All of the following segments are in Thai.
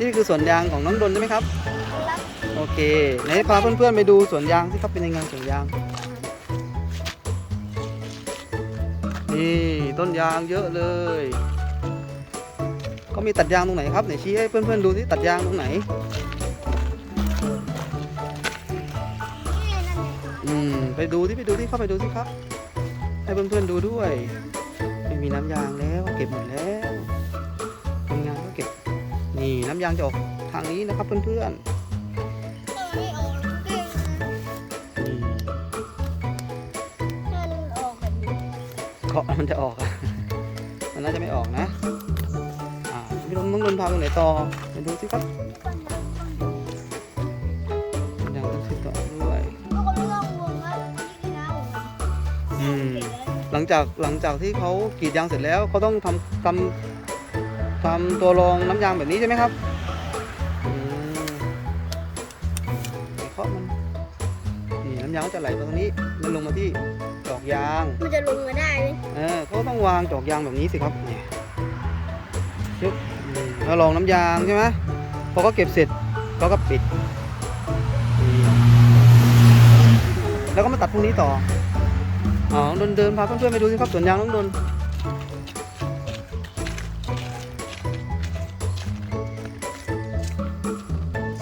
นี่คือสวนยางของน้องดนใช่ไหมครับรับโอเคไหนพาเพื่อนๆไปดูสวนยางที่เขาเป็นยังไงสวนยาง นี่ต้นยางเยอะเลยเขามีตัดยางตรงไหนครับไหนชี้ให้เพื่อนๆดูที่ตัดยางตรงไหน นี่นั่นไงอืมไปดูที่ไปดูที่เข้าไปดูที่ครับ ให้เพื่อนๆดูด้วย ไม่มีน้ำยางแล้ว เก็บหมดแล้ว นี่น้ำยางจะออกทางนี้นะครับเพื่อนตัวไม่ออกเก่งๆนี่ถ้ามันออกแบบนี้เคาะมันจะออกอะมันน่าจะไม่ออกนะ อ่าพี่ลมต้องเดินพาไปไหนต่อไปดูสิครับน้ำยางต้องซื้อต่อด้วยทุกคนไม่ต้องห่วงนะนี่คือน้ำของมันอืม หลังจากหลังจากที่เขากรีดยางเสร็จแล้วเขาต้องทำทำ ทำตัวรองน้ำยางแบบนี้ใช่ไหมครับอืมเคาะมันนี่น้ำยางก็จะไหลมาตรงนี้แล้วลงมาที่จอกยาง มันจะลงมาได้ไหมเออเขาต้องวางจอกยางแบบนี้สิครับเนี่ยชึบอืมแล้วรองน้ำยางใช่ไหมพอเขาเก็บเสร็จเขาก็ปิดนี่แล้วก็มาตัดพรุ่งนี้ต่อ อ๋อ ดนเดินพาเพื่อนๆไปดูสิครับสวนยางน้องดน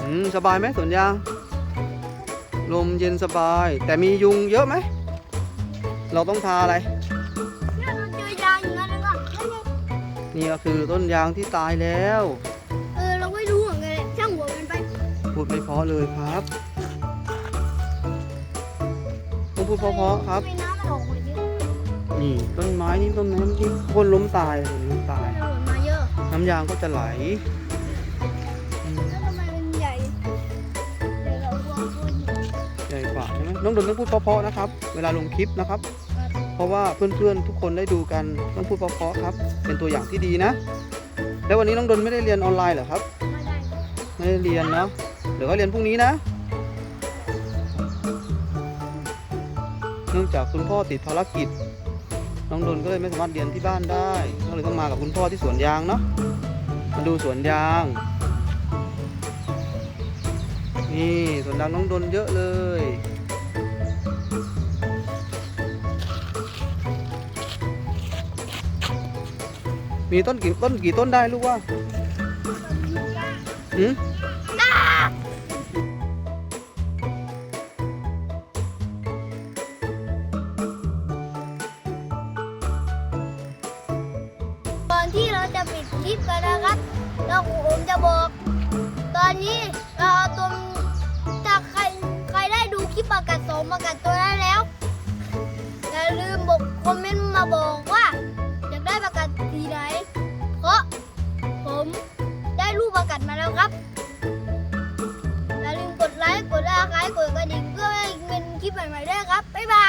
อืมสบายไหมสวนยาง ลมเย็นสบาย แต่มียุงเยอะไหม เราต้องทาอะไร เนี่ยเราเจอยางอย่างนั้นแล้วก็นั่นไงนี่ก็คือต้นยางที่ตายแล้วเออเราไม่รู้เหมือนกันเลยช่างหัวมันไปพูดไม่เพอเลยครับต้องพูดเพราะๆครับทำไมน้ำมันออกมาเยอะนี่ต้นไม้นี่ต้นไม้ที่โคนล้มตายเลยล้มตาย มันหล่นมาเยอะน้ำยางก็จะไหล น้องดนต้องพูดเพราะๆนะครับ เวลาลงคลิปนะครับ เพราะว่าเพื่อนๆทุกคนได้ดูกันต้องพูดเพราะๆครับ เป็นตัวอย่างที่ดีนะ แล้ววันนี้น้องดนไม่ได้เรียนออนไลน์เหรอครับ ไม่ได้ไม่ได้เรียนเนาะเดี๋ยวก็เรียนพรุ่งนี้นะ เนื่องจากคุณพ่อติดภารกิจ น้องดนก็เลยไม่สามารถเรียนที่บ้านได้ก็เลยต้องมากับคุณพ่อที่สวนยางเนาะมาดูสวนยางนี่สวนยางน้องดนเยอะเลย มีต้นกี่ต้นกี่ต้นได้ลูกว่าหืมก่อนที่เราจะปิดคลิปกันนะครับ เราผมจะบอก ตอนนี้เราเอาตัวถ้าใครใครได้ดูคลิปประกาศสองประกาศตัวนั้นแล้วอย่าลืมบอกคอมเมนต์มาบอกว่า ลิปใหม่ๆด้วยครับ บ๊ายบาย